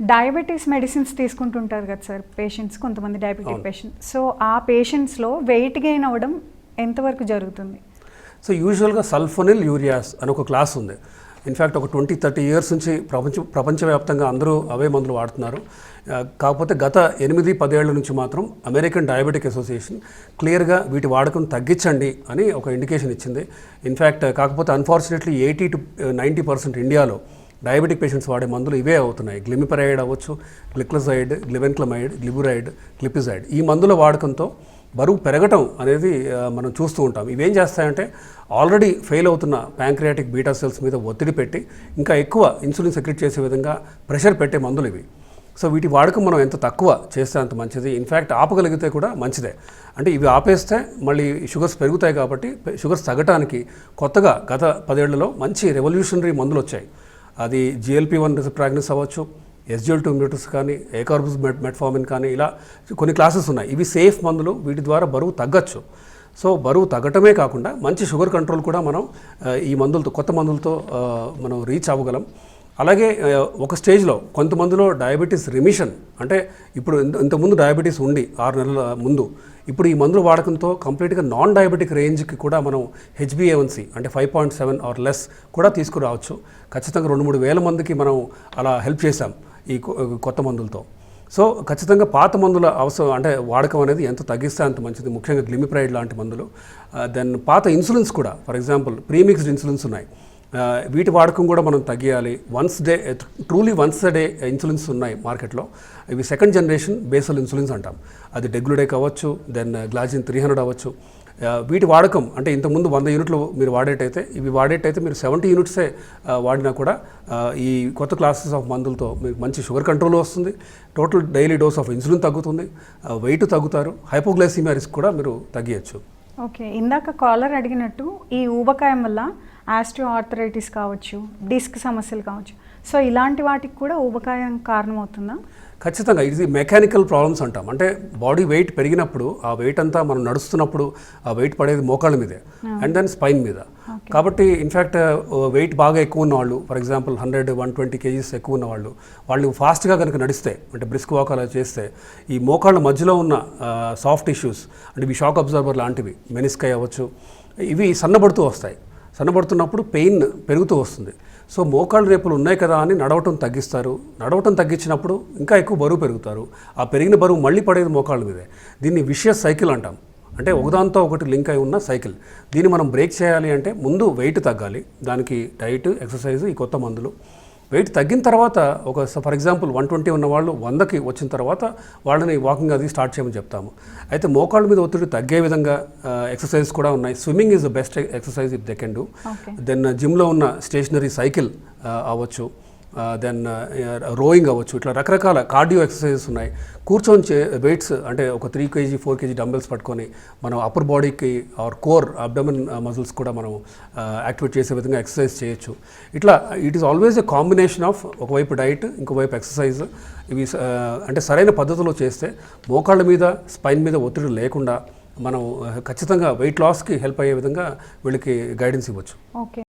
Diabetes medicines తీసుకుంటుంటారు కదా sir patients కొంతమంది డయాబెటిక్ పేషెంట్ సో ఆ పేషెంట్స్లో వెయిట్ గెయిన్ అవ్వడం ఎంతవరకు జరుగుతుంది? సో యూజువల్గా సల్ఫోనిల్ యూరియాస్ అని ఒక క్లాస్ ఉంది. ఇన్ఫ్యాక్ట్ ఒక ట్వంటీ థర్టీ ఇయర్స్ నుంచి ప్రపంచ ప్రపంచవ్యాప్తంగా అందరూ అవే మందులు వాడుతున్నారు. కాకపోతే గత ఎనిమిది పదేళ్ళ నుంచి మాత్రం అమెరికన్ డయాబెటిక్ అసోసియేషన్ క్లియర్గా వీటి వాడకం తగ్గించండి అని ఒక ఇండికేషన్ ఇచ్చింది. ఇన్ఫ్యాక్ట్ కాకపోతే unfortunately eighty two ninety percent ఇండియాలో డయాబెటిక్ పేషెంట్స్ వాడే మందులు ఇవే అవుతున్నాయి. గ్లిమిపరైడ్ అవ్వచ్చు గ్లిక్లజైడ్ గ్లివెన్క్లమైడ్ గ్లిబురైడ్ గ్లిపిజైడ్. ఈ మందుల వాడకంతో బరువు పెరగటం అనేది మనం చూస్తూ ఉంటాం. ఇవేం చేస్తాయంటే ఆల్రెడీ ఫెయిల్ అవుతున్న ప్యాంక్రియాటిక్ బీటా సెల్స్ మీద ఒత్తిడి పెట్టి ఇంకా ఎక్కువ ఇన్సులిన్ సెక్రెట్ చేసే విధంగా ప్రెషర్ పెట్టే మందులు ఇవి. సో వీటి వాడకం మనం ఎంత తక్కువ చేస్తే అంత మంచిది. ఇన్ఫ్యాక్ట్ ఆపగలిగితే కూడా మంచిదే. అంటే ఇవి ఆపేస్తే మళ్ళీ షుగర్స్ పెరుగుతాయి కాబట్టి షుగర్స్ తగ్గటానికి కొత్తగా గత పదేళ్ళలో మంచి రెవల్యూషనరీ మందులు వచ్చాయి. అది జిఎల్పి వన్ ప్రాగ్నెస్ అవ్వచ్చు ఎస్జిఎల్ టూ మ్యూటర్స్ కానీ ఏకార్బుస్ మెట్ మెట్ఫార్మిన్ కానీ ఇలా కొన్ని క్లాసెస్ ఉన్నాయి. ఇవి సేఫ్ మందులు వీటి ద్వారా బరువు తగ్గచ్చు. సో బరువు తగ్గటమే కాకుండా మంచి షుగర్ కంట్రోల్ కూడా మనం ఈ మందులతో కొత్త మందులతో మనం రీచ్ అవ్వగలం. అలాగే ఒక స్టేజ్లో కొంతమందిలో డయాబెటీస్ రిమిషన్ అంటే ఇప్పుడు ఇంత- ఇంతకుముందు డయాబెటీస్ ఉండి ఆరు నెలల ముందు ఇప్పుడు ఈ మందులు వాడకంతో కంప్లీట్గా నాన్ డయాబెటిక్ రేంజ్కి కూడా మనం హెచ్బిఏవన్సీ అంటే five point seven or less కూడా తీసుకురావచ్చు. ఖచ్చితంగా రెండు మూడు వేల మందికి మనం అలా హెల్ప్ చేశాం ఈ కొత్త మందులతో. సో ఖచ్చితంగా పాత మందుల అవసరం అంటే వాడకం అనేది ఎంత తగ్గిస్తే అంత మంచిది. ముఖ్యంగా గ్లిమిప్రైడ్ లాంటి మందులు. దెన్ పాత ఇన్సులిన్స్ కూడా ఫర్ ఎగ్జాంపుల్ ప్రీమిక్స్డ్ ఇన్సులిన్స్ ఉన్నాయి. వీటి వాడకం కూడా మనం తగ్గియాలి. Once day truly once day insulins ఉన్నాయి మార్కెట్లో. ఇవి సెకండ్ జనరేషన్ బేసల్ ఇన్సులిన్స్ అంటాం. అది డెగ్లుడే కావచ్చు దెన్ గ్లాజిన్ త్రీ హండ్రెడ్ అవ్వచ్చు. Eh, వీటి వాడకం అంటే ఇంతకుముందు వంద యూనిట్లు మీరు వాడేటైతే ఇవి వాడేటైతే మీరు సెవెంటీ యూనిట్సే వాడినా కూడా ఈ కొత్త క్లాసెస్ ఆఫ్ మందులతో మీకు మంచి షుగర్ కంట్రోల్ వస్తుంది. Total daily dose of insulin తగ్గుతుంది. వెయిట్ తగ్గుతారు. హైపోగ్లైసిమియా రిస్క్ కూడా మీరు తగ్గియచ్చు. ఓకే. ఇందాక కాలర్ అడిగినట్టు ఈ ఊబకాయం వల్ల ఆస్టియో ఆర్థరైటిస్ కావచ్చు డిస్క్ సమస్యలు కావచ్చు. సో ఇలాంటి వాటికి కూడా ఊబకాయం కారణమవుతుందా? ఖచ్చితంగా. ఇది మెకానికల్ ప్రాబ్లమ్స్ అంటాం. అంటే బాడీ వెయిట్ పెరిగినప్పుడు ఆ వెయిట్ అంతా మనం నడుస్తున్నప్పుడు ఆ వెయిట్ పడేది మోకాళ్ళ మీదే అండ్ దెన్ స్పైన్ మీద. కాబట్టి ఇన్ఫ్యాక్ట్ వెయిట్ బాగా ఎక్కువ ఉన్న వాళ్ళు for example hundred one twenty kgs ఎక్కువ ఉన్న వాళ్ళు వాళ్ళు ఫాస్ట్గా కనుక నడిస్తే అంటే బ్రిస్క్ వాక్ అలా చేస్తే ఈ మోకాళ్ళ మధ్యలో ఉన్న సాఫ్ట్ ఇష్యూస్ అంటే ఇవి షాక్ అబ్జర్వర్ లాంటివి మెనిస్కై అవ్వచ్చు ఇవి సన్నబడుతూ వస్తాయి. సన్నబడుతున్నప్పుడు పెయిన్ పెరుగుతూ వస్తుంది. సో మోకాళ్ళు రేపులు ఉన్నాయి కదా అని నడవటం తగ్గిస్తారు. నడవటం తగ్గించినప్పుడు ఇంకా ఎక్కువ బరువు పెరుగుతారు. ఆ పెరిగిన బరువు మళ్ళీ పడేది మోకాళ్ళ మీదే. దీన్ని విషయస్ సైకిల్ అంటాం. అంటే ఒకదాంతో ఒకటి లింక్ అయి ఉన్న సైకిల్. దీన్ని మనం బ్రేక్ చేయాలి అంటే ముందు వెయిట్ తగ్గాలి. దానికి డైట్ ఎక్సర్సైజ్ ఈ కొత్త మందులు. వెయిట్ తగ్గిన తర్వాత ఒక ఫర్ ఎగ్జాంపుల్ వన్ ట్వంటీ ఉన్న వాళ్ళు వందకి వచ్చిన తర్వాత వాళ్ళని వాకింగ్ అది స్టార్ట్ చేయమని చెప్తాము. అయితే మోకాళ్ళ మీద ఒత్తిడి తగ్గే విధంగా ఎక్సర్సైజ్ కూడా ఉన్నాయి. Swimming is the best exercise if they can do. Then జిమ్లో ఉన్న స్టేషనరీ సైకిల్ అవ్వచ్చు. దెన్ రోయింగ్ అవ్వచ్చు. ఇట్లా రకరకాల కార్డియో ఎక్సర్సైజెస్ ఉన్నాయి. కూర్చొని చే వెయిట్స్ అంటే ఒక three kg four kg dumbbells పట్టుకొని మనం అప్పర్ బాడీకి ఆర్ కోర్ అబ్డమన్ మజిల్స్ కూడా మనం యాక్టివేట్ చేసే విధంగా ఎక్సర్సైజ్ చేయొచ్చు. ఇట్లా it is always a combination of ఒకవైపు డైట్ ఇంకోవైపు ఎక్సర్సైజ్ ఇవి అంటే సరైన పద్ధతిలో చేస్తే మోకాళ్ళ మీద స్పైన్ మీద ఒత్తిడి లేకుండా మనం ఖచ్చితంగా వెయిట్ లాస్కి హెల్ప్ అయ్యే విధంగా వీళ్ళకి గైడెన్స్ ఇవ్వచ్చు. ఓకే